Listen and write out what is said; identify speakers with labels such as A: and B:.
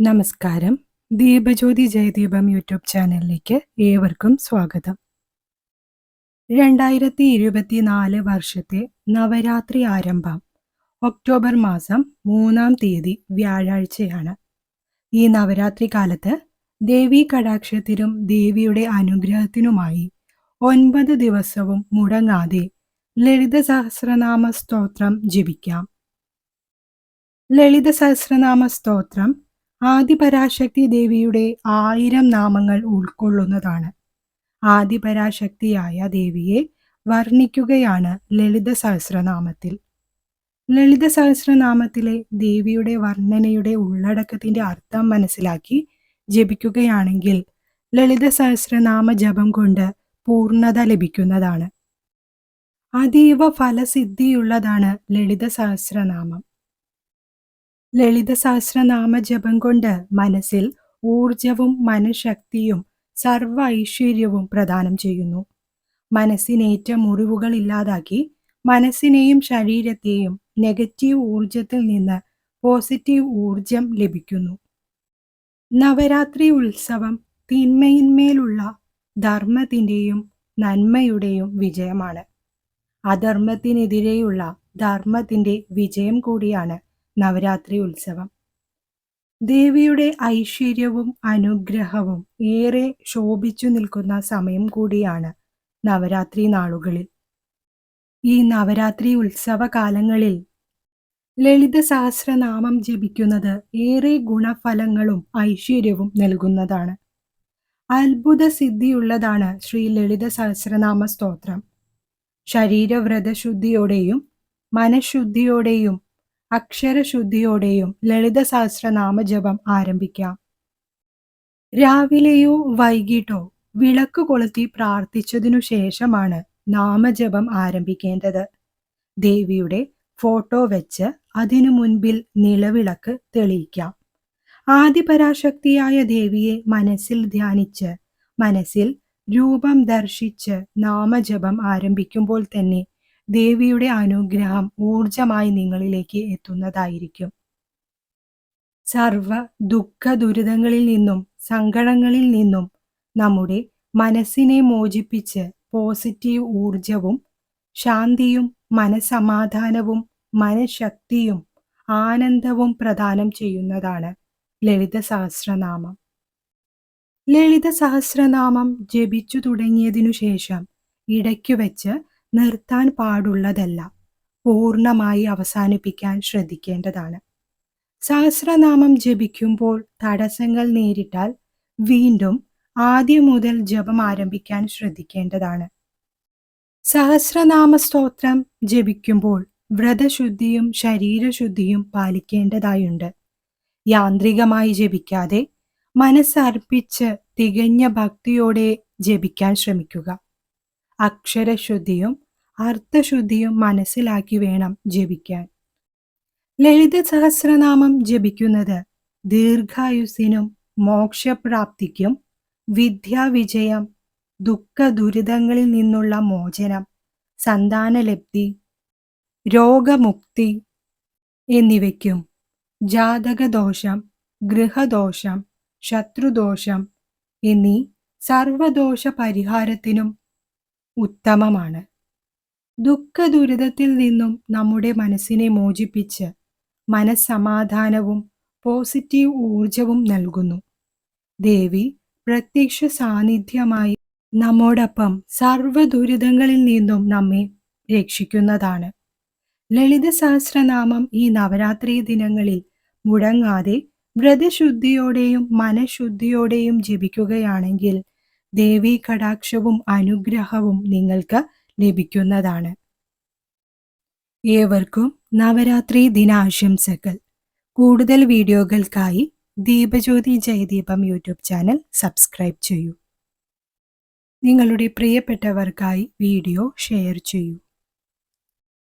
A: നമസ്കാരം. ദീപജ്യോതി ജയദീപം യൂട്യൂബ് ചാനലിലേക്ക് ഏവർക്കും സ്വാഗതം. രണ്ടായിരത്തി ഇരുപത്തിനാല് വർഷത്തെ നവരാത്രി ആരംഭം ഒക്ടോബർ മാസം മൂന്നാം തീയതി വ്യാഴാഴ്ചയാണ്. ഈ നവരാത്രി കാലത്ത് ദേവീ കടാക്ഷത്തിനും ദേവിയുടെ അനുഗ്രഹത്തിനുമായി ഒൻപത് ദിവസവും മുടങ്ങാതെ ലളിത സഹസ്രനാമ സ്തോത്രം ജപിക്കാം. ലളിത സഹസ്രനാമ സ്തോത്രം ആദിപരാശക്തി ദേവിയുടെ ആയിരം നാമങ്ങൾ ഉൾക്കൊള്ളുന്നതാണ്. ആദിപരാശക്തിയായ ദേവിയെ വർണിക്കുകയാണ് ലളിത സഹസ്രനാമത്തിൽ ലളിത സഹസ്രനാമത്തിലെ ദേവിയുടെ വർണനയുടെ ഉള്ളടക്കത്തിന്റെ അർത്ഥം മനസ്സിലാക്കി ജപിക്കുകയാണെങ്കിൽ ലളിത സഹസ്രനാമ ജപം കൊണ്ട് പൂർണത ലഭിക്കുന്നതാണ്. അതീവ ഫലസിദ്ധിയുള്ളതാണ് ലളിത സഹസ്രനാമം ലളിത സഹസ്രനാമ ജപം കൊണ്ട് മനസ്സിൽ ഊർജവും മനഃശക്തിയും സർവ ഐശ്വര്യവും പ്രദാനം ചെയ്യുന്നു. മനസ്സിനേറ്റ മുറിവുകൾ ഇല്ലാതാക്കി മനസ്സിനെയും ശരീരത്തെയും നെഗറ്റീവ് ഊർജത്തിൽ നിന്ന് പോസിറ്റീവ് ഊർജം ലഭിക്കുന്നു. നവരാത്രി ഉത്സവം തിന്മയിന്മേലുള്ള ധർമ്മത്തിന്റെയും നന്മയുടെയും വിജയമാണ്. അധർമ്മത്തിനെതിരെയുള്ള ധർമ്മത്തിന്റെ വിജയം കൂടിയാണ് നവരാത്രി ഉത്സവം. ദേവിയുടെ ഐശ്വര്യവും അനുഗ്രഹവും ഏറെ ശോഭിച്ചു നിൽക്കുന്ന സമയം കൂടിയാണ് നവരാത്രി നാളുകളിൽ. ഈ നവരാത്രി ഉത്സവ കാലങ്ങളിൽ ലളിത സഹസ്രനാമം ജപിക്കുന്നത് ഏറെ ഗുണഫലങ്ങളും ഐശ്വര്യവും നൽകുന്നതാണ്. അത്ഭുത സിദ്ധിയുള്ളതാണ് ശ്രീ ലളിത സഹസ്രനാമ സ്തോത്രം. ശരീരവ്രതശുദ്ധിയോടെയും മനഃശുദ്ധിയോടെയും അക്ഷരശുദ്ധിയോടെയും ലളിത സഹസ്രനാമ ജപം ആരംഭിക്കാം. രാവിലെയോ വൈകിട്ടോ വിളക്ക് കൊളുത്തി പ്രാർത്ഥിച്ചതിനു ശേഷമാണ് നാമജപം ആരംഭിക്കേണ്ടത്. ദേവിയുടെ ഫോട്ടോ വെച്ച് അതിനു മുൻപിൽ നിലവിളക്ക് തെളിയിക്കാം. ആദിപരാശക്തിയായ ദേവിയെ മനസ്സിൽ ധ്യാനിച്ച് മനസ്സിൽ രൂപം ദർശിച്ച് നാമജപം ആരംഭിക്കുമ്പോൾ തന്നെ ദേവിയുടെ അനുഗ്രഹം ഊർജമായി നിങ്ങളിലേക്ക് എത്തുന്നതായിരിക്കും. സർവ ദുഃഖ ദുരിതങ്ങളിൽ നിന്നും സങ്കടങ്ങളിൽ നിന്നും നമ്മുടെ മനസ്സിനെ മോചിപ്പിച്ച് പോസിറ്റീവ് ഊർജവും ശാന്തിയും മനസമാധാനവും മനഃശക്തിയും ആനന്ദവും പ്രദാനം ചെയ്യുന്നതാണ് ലളിത സഹസ്രനാമം ലളിത സഹസ്രനാമം ജപിച്ചു തുടങ്ങിയതിനു ശേഷം ഇടയ്ക്കു വെച്ച് നിർത്താൻ പാടുള്ളതല്ല പൂർണമായി അവസാനിപ്പിക്കാൻ ശ്രദ്ധിക്കേണ്ടതാണ്. സഹസ്രനാമം ജപിക്കുമ്പോൾ തടസ്സങ്ങൾ നേരിട്ടാൽ വീണ്ടും ആദ്യം മുതൽ ജപം ആരംഭിക്കാൻ ശ്രദ്ധിക്കേണ്ടതാണ്. സഹസ്രനാമ സ്തോത്രം ജപിക്കുമ്പോൾ വ്രതശുദ്ധിയും ശരീരശുദ്ധിയും പാലിക്കേണ്ടതായുണ്ട്. യാന്ത്രികമായി ജപിക്കാതെ മനസ്സർപ്പിച്ച് തികഞ്ഞ ഭക്തിയോടെ ജപിക്കാൻ ശ്രമിക്കുക. അക്ഷരശുദ്ധിയും അർത്ഥശുദ്ധിയും മനസ്സിലാക്കി വേണം ജപിക്കാൻ. ലളിത സഹസ്രനാമം ജപിക്കുന്നത് ദീർഘായുസിനും മോക്ഷപ്രാപ്തിക്കും വിദ്യാവിജയം ദുഃഖ ദുരിതങ്ങളിൽ നിന്നുള്ള മോചനം സന്താനലബ്ധി രോഗമുക്തി എന്നിവയ്ക്കും ജാതകദോഷം ഗൃഹദോഷം ശത്രുദോഷം എന്നീ സർവദോഷ പരിഹാരത്തിനും ഉത്തമമാണ്. ദുഃഖ ദുരിതത്തിൽ നിന്നും നമ്മുടെ മനസ്സിനെ മോചിപ്പിച്ച് മനസ്സമാധാനവും പോസിറ്റീവ് ഊർജവും നൽകുന്നു. ദേവി പ്രത്യക്ഷ സാന്നിധ്യമായി നമ്മോടൊപ്പം സർവ ദുരിതങ്ങളിൽ നിന്നും നമ്മെ രക്ഷിക്കുന്നതാണ്. ലളിത സഹസ്രനാമം ഈ നവരാത്രി ദിനങ്ങളിൽ മുടങ്ങാതെ വ്രതശുദ്ധിയോടെയും മനഃശുദ്ധിയോടെയും ജപിക്കുകയാണെങ്കിൽ ദേവീ കടാക്ഷവും അനുഗ്രഹവും നിങ്ങൾക്ക് ലഭിക്കുന്നതാണ്. ഏവർക്കും നവരാത്രി ദിനാശംസകൾ. കൂടുതൽ വീഡിയോകൾക്കായി Deepajyothi Jayadeepam YouTube channel subscribe ചെയ്യൂ. നിങ്ങളുടെ പ്രിയപ്പെട്ടവർക്കായി വീഡിയോ ഷെയർ ചെയ്യൂ.